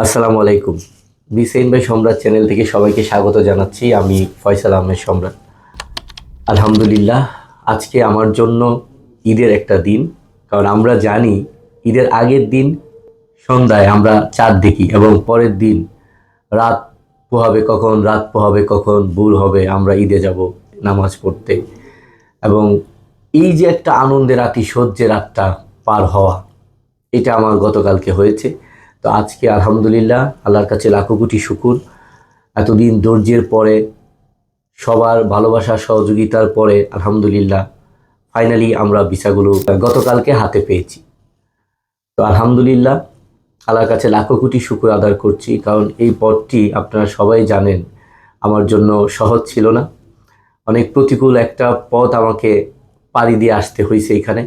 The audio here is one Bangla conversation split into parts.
আসসালামু আলাইকুম। বিসেইন ভাই সম্রাট চ্যানেল থেকে সবাইকে স্বাগত জানাচ্ছি। আমি ফয়সাল আহমেদ সম্রাট। আলহামদুলিল্লাহ, আজকে আমার জন্য ঈদের একটা দিন। কারণ আমরা জানি, ঈদের আগের দিন সন্ধ্যায় আমরা চাঁদ দেখি এবং পরের দিন রাত পোহাবে কখন, রাত পোহাবে কখন, ভোর হবে, আমরা ঈদে যাব নামাজ পড়তে। এবং এই যে একটা আনন্দের আতিশয্যের রাতটা পার হওয়া, এটা আমার গতকালকে হয়েছে। তো আজকে আলহামদুলিল্লাহ আল্লাহর কাছে লাখো কোটি শুকুর। এতদিন ধৈর্যের পরে, সবার ভালোবাসা, সহযোগিতার পরে আলহামদুলিল্লাহ ফাইনালি আমরা ভিসাগুলো গতকালকে হাতে পেয়েছি। তো আলহামদুলিল্লাহ আল্লাহর কাছে লাখো কোটি শুকুর আদায় করছি, কারণ এই পথটি আপনারা সবাই জানেন, আমার জন্য সহজ ছিল না। অনেক প্রতিকূল একটা পথ আমাকে পাড়ি দিয়ে আসতে হয়েছে এখানে।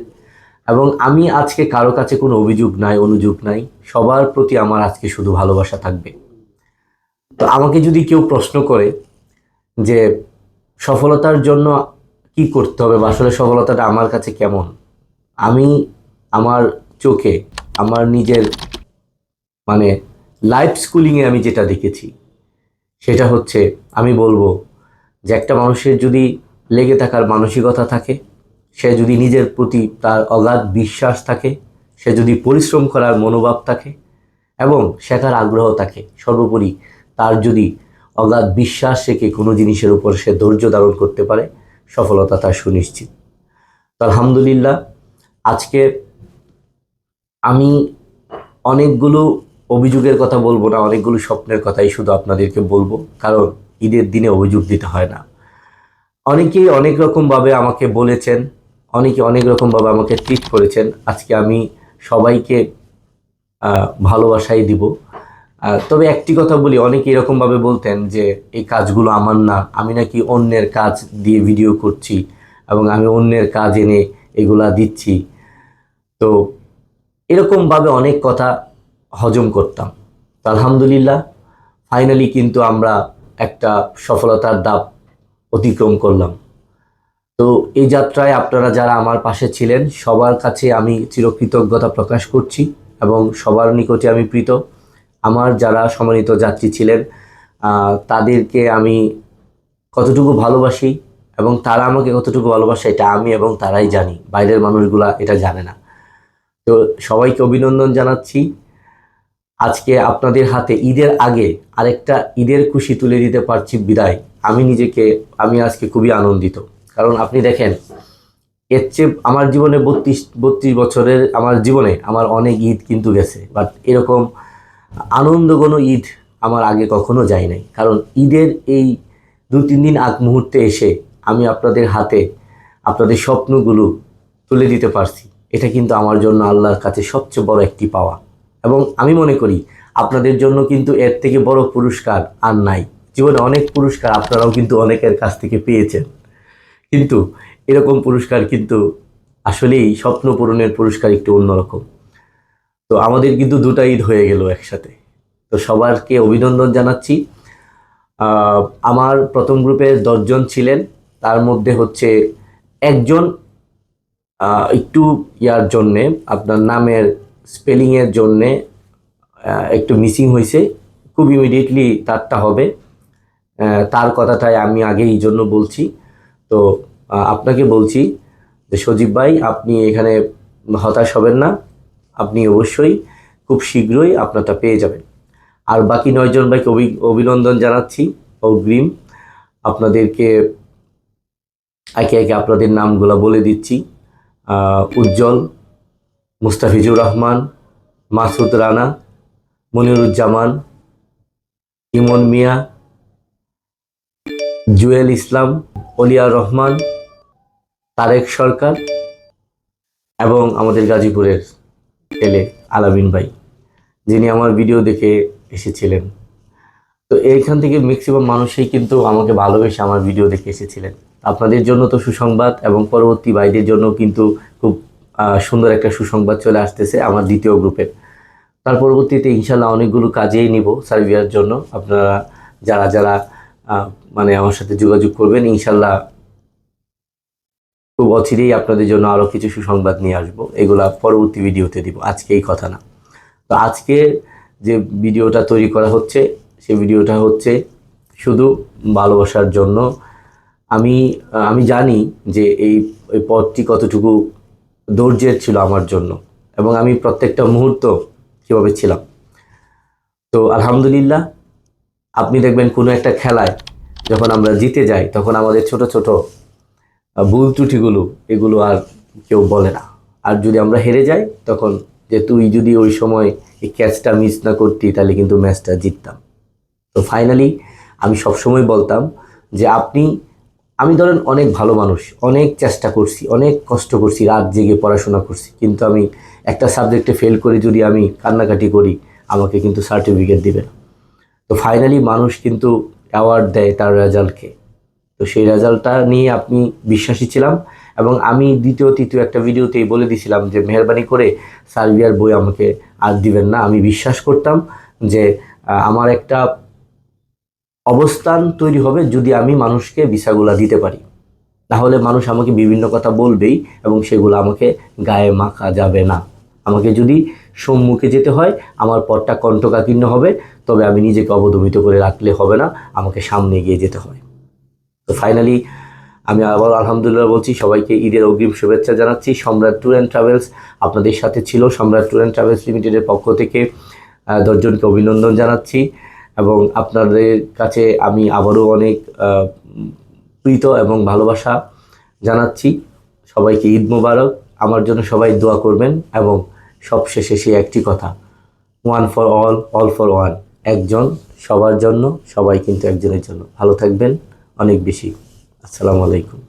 এবং আমি আজকে কারও কাছে কোনো অভিযোগ নাই, অনুযোগ নাই, সবার প্রতি আমার আজকে শুধু ভালোবাসা থাকবে। তো আমাকে যদি কেউ প্রশ্ন করে যে সফলতার জন্য কি করতে হবে বা আসলে সফলতাটা আমার কাছে কেমন, আমি আমার চোখে, আমার নিজের মানে লাইফ স্কুলিংয়ে আমি যেটা দেখেছি, সেটা হচ্ছে আমি বলব যে একটা মানুষের যদি লেগে থাকার মানসিকতা থাকে সে যদি নিজের প্রতি তার অগাধ বিশ্বাস থাকে, সে যদি পরিশ্রম করার মনোভাব থাকে এবং শেখার আগ্রহ থাকে, সর্বোপরি তার যদি অগাধ বিশ্বাস রেখে কোনো জিনিসের উপর সে ধৈর্য ধারণ করতে পারে, সফলতা তার সুনিশ্চিত। তো আলহামদুলিল্লাহ, আজকে আমি অনেকগুলো অভিযোগের কথা বলব না, অনেকগুলো স্বপ্নের কথাই শুধু আপনাদেরকে বলব, কারণ ঈদের দিনে অভিযোগ দিতে হয় না। অনেকেই অনেক রকমভাবে আমাকে বলেছেন অনেকে অনেক রকমভাবে আমাকে ট্রিট করেছেন। আজকে আমি সবাইকে ভালোবাসাই দিব। তবে একটি কথা বলি, অনেকে এরকমভাবে বলতেন যে, এই কাজগুলো আমার না, আমি নাকি অন্যের কাজ দিয়ে ভিডিও করছি এবং আমি অন্যের কাজ এনে এগুলা দিচ্ছি। তো এরকমভাবে অনেক কথা হজম করতাম। তো আলহামদুলিল্লাহ ফাইনালি কিন্তু আমরা একটা সফলতার দাপ অতিক্রম করলাম। তো এই যাত্রায় আপনারা যারা আমার পাশে ছিলেন, সবার কাছে আমি চিরকৃতজ্ঞতা প্রকাশ করছি এবং সবার নিকটে আমি প্রীত। আমার যারা সম্মানিত যাত্রী ছিলেন তাদেরকে আমি কতটুকু ভালোবাসি এবং তারা আমাকে কতটুকু ভালোবাসে এটা আমি এবং তারাই জানি। বাইরের মানুষগুলা এটা জানে না। তো সবাইকে অভিনন্দন জানাচ্ছি। আজকে আপনাদের হাতে ঈদের আগে আরেকটা ঈদের খুশি তুলে দিতে পারছি বিদায়। আমি নিজেকে, আমি আজকে খুবই আনন্দিত। কারণ আপনি দেখেন, এর চেয়ে আমার জীবনে বত্রিশ বত্রিশ বছরের আমার জীবনে আমার অনেক ঈদ কিন্তু গেছে। বাট এরকম আনন্দ কোনো ঈদ আমার আগে কখনো যায় নাই। কারণ ঈদের এই দু, তিন দিন আগ মুহূর্তে এসে আমি আপনাদের হাতে আপনাদের স্বপ্নগুলো তুলে দিতে পারছি। এটা কিন্তু আমার জন্য আল্লাহর কাছে সবচেয়ে বড় একটি পাওয়া। এবং আমি মনে করি, আপনাদের জন্য কিন্তু এর থেকে বড় পুরস্কার আর নাই। জীবনে অনেক পুরস্কার আপনারাও কিন্তু অনেকের কাছ থেকে পেয়েছেন। কিন্তু এরকম পুরস্কার কিন্তু আসলেই স্বপ্ন পূরণের পুরস্কার একটু অন্যরকম। তো আমাদের কিন্তু দুটা ঈদ হয়ে গেল একসাথে। তো সবারকে অভিনন্দন জানাচ্ছি। আমার প্রথম গ্রুপে দশজন ছিলেন, তার মধ্যে হচ্ছে একজন একটু ইয়ার জন্যে, আপনার নামের স্পেলিংয়ের জন্যে একটু মিসিং হয়েছে। খুব ইমিডিয়েটলি তারটা হবে। তার কথাটাই আমি আগে এই জন্য বলছি। তো আপনাকে বলছি যে, সজীব ভাই, আপনি এখানে হতাশ হবেন না। আপনি অবশ্যই খুব শীঘ্রই আপনারটা পেয়ে যাবেন। আর বাকি নয়জন ভাইকে অভি- অভিনন্দন জানাচ্ছি, অগ্রিম। আপনাদেরকে একে একে আপনাদের নামগুলো বলে দিচ্ছি। উজ্জ্বল, মুস্তাফিজুর রহমান, মাসুদ রানা, মনিরুজ্জামান, ইমন মিয়া, জুয়েল ইসলাম অলিয়া রহমান, তারেক সরকার এবং আমাদের গাজীপুরের ছেলে আলামিন ভাই, যিনি আমার ভিডিও দেখে এসেছিলেন। তো এইখান থেকে ম্যাক্সিমাম মানুষই কিন্তু আমাকে ভালোবেসে আমার ভিডিও দেখে এসেছিলেন। আপনাদের জন্য তো সুসংবাদ এবং পরবর্তী ভাইদের জন্য কিন্তু খুব সুন্দর একটা সুসংবাদ চলে আসতেছে আমার দ্বিতীয় গ্রুপের তার পরবর্তীতে ইনশাল্লাহ অনেকগুলো কাজেই নিব সার্ভিয়ার জন্য। আপনারা যারা যারা মানে আমার সাথে যোগাযোগ করবেন। ইনশাল্লাহ খুব অচিরেই আপনাদের জন্য আরও কিছু সুসংবাদ নিয়ে আসব। এগুলা পরবর্তী ভিডিওতে দিব। আজকে এই কথা না। তো আজকে যে ভিডিওটা তৈরি করা হচ্ছে, সে ভিডিওটা হচ্ছে শুধু ভালোবাসার জন্য। আমি আমি জানি যে এই এই পথটি কতটুকু ধৈর্যের ছিল আমার জন্য এবং আমি প্রত্যেকটা মুহূর্ত কীভাবে ছিলাম। তো আলহামদুলিল্লাহ, আপনি দেখবেন কোনো একটা খেলায় যখন আমরা জিতে যাই, তখন আমাদের ছোট ছোট ভুল ত্রুটিগুলো, এগুলো আর কেউ বলে না। আর যদি আমরা হেরে যাই, তখন যে তুই যদি ওই সময় এই ক্যাচটা মিস না করতি, তাহলে কিন্তু ম্যাচটা জিততাম। তো ফাইনালি আমি সবসময় বলতাম যে আপনি, আমি ধরেন অনেক ভালো মানুষ, অনেক চেষ্টা করছি, অনেক কষ্ট করছি, রাত জেগে পড়াশোনা করছি, কিন্তু আমি একটা সাবজেক্টে ফেল করে যদি আমি কান্নাকাটি করি, আমাকে কিন্তু সার্টিফিকেট দিবে না। তো ফাইনালি মানুষ কিন্তু অ্যাওয়ার্ড দেয় তার রেজাল্টকে। তো সেই রেজাল্টটা নিয়ে আপনি বিশ্বাসী ছিলাম এবং আমি দ্বিতীয়, তৃতীয় একটা ভিডিওতেই বলে দিয়েছিলাম যে, মেহরবানি করে সার্বিয়ার বই আমাকে আর দিবেন না। আমি বিশ্বাস করতাম যে আমার একটা অবস্থান তৈরি হবে যদি আমি মানুষকে ভিসাগুলা দিতে পারি। তাহলে মানুষ আমাকে বিভিন্ন কথা বলবেই এবং সেগুলো আমাকে গায়ে মাখা যাবে না। আমাকে যদি সম্মুখে যেতে হয়, আমার পথটা কণ্ঠকাকীর্ণ হবে, তবে আমি নিজেকে অবদমিত করে রাখলে হবে না, আমাকে সামনে এগিয়ে যেতে হয়। তো ফাইনালি আমি আবার আলহামদুলিল্লাহ বলছি, সবাইকে ঈদের অগ্রিম শুভেচ্ছা জানাচ্ছি। সম্রাট ট্যুর অ্যান্ড ট্রাভেলস আপনাদের সাথে ছিল। সম্রাট ট্যুর অ্যান্ড ট্রাভেলস লিমিটেডের পক্ষ থেকে দশজনকে অভিনন্দন জানাচ্ছি এবং আপনাদের কাছে আমি আবারও অনেক প্রীত এবং ভালোবাসা জানাচ্ছি। সবাইকে ঈদ মোবারক। আমার জন্য সবাই দোয়া করবেন এবং সবশেষে সেই একটি কথা one for all all for one একজন সবার জন্য, সবাই কিন্তু একজনের জন্য। ভালো থাকবেন, অনেক বেশি। আসসালামু আলাইকুম।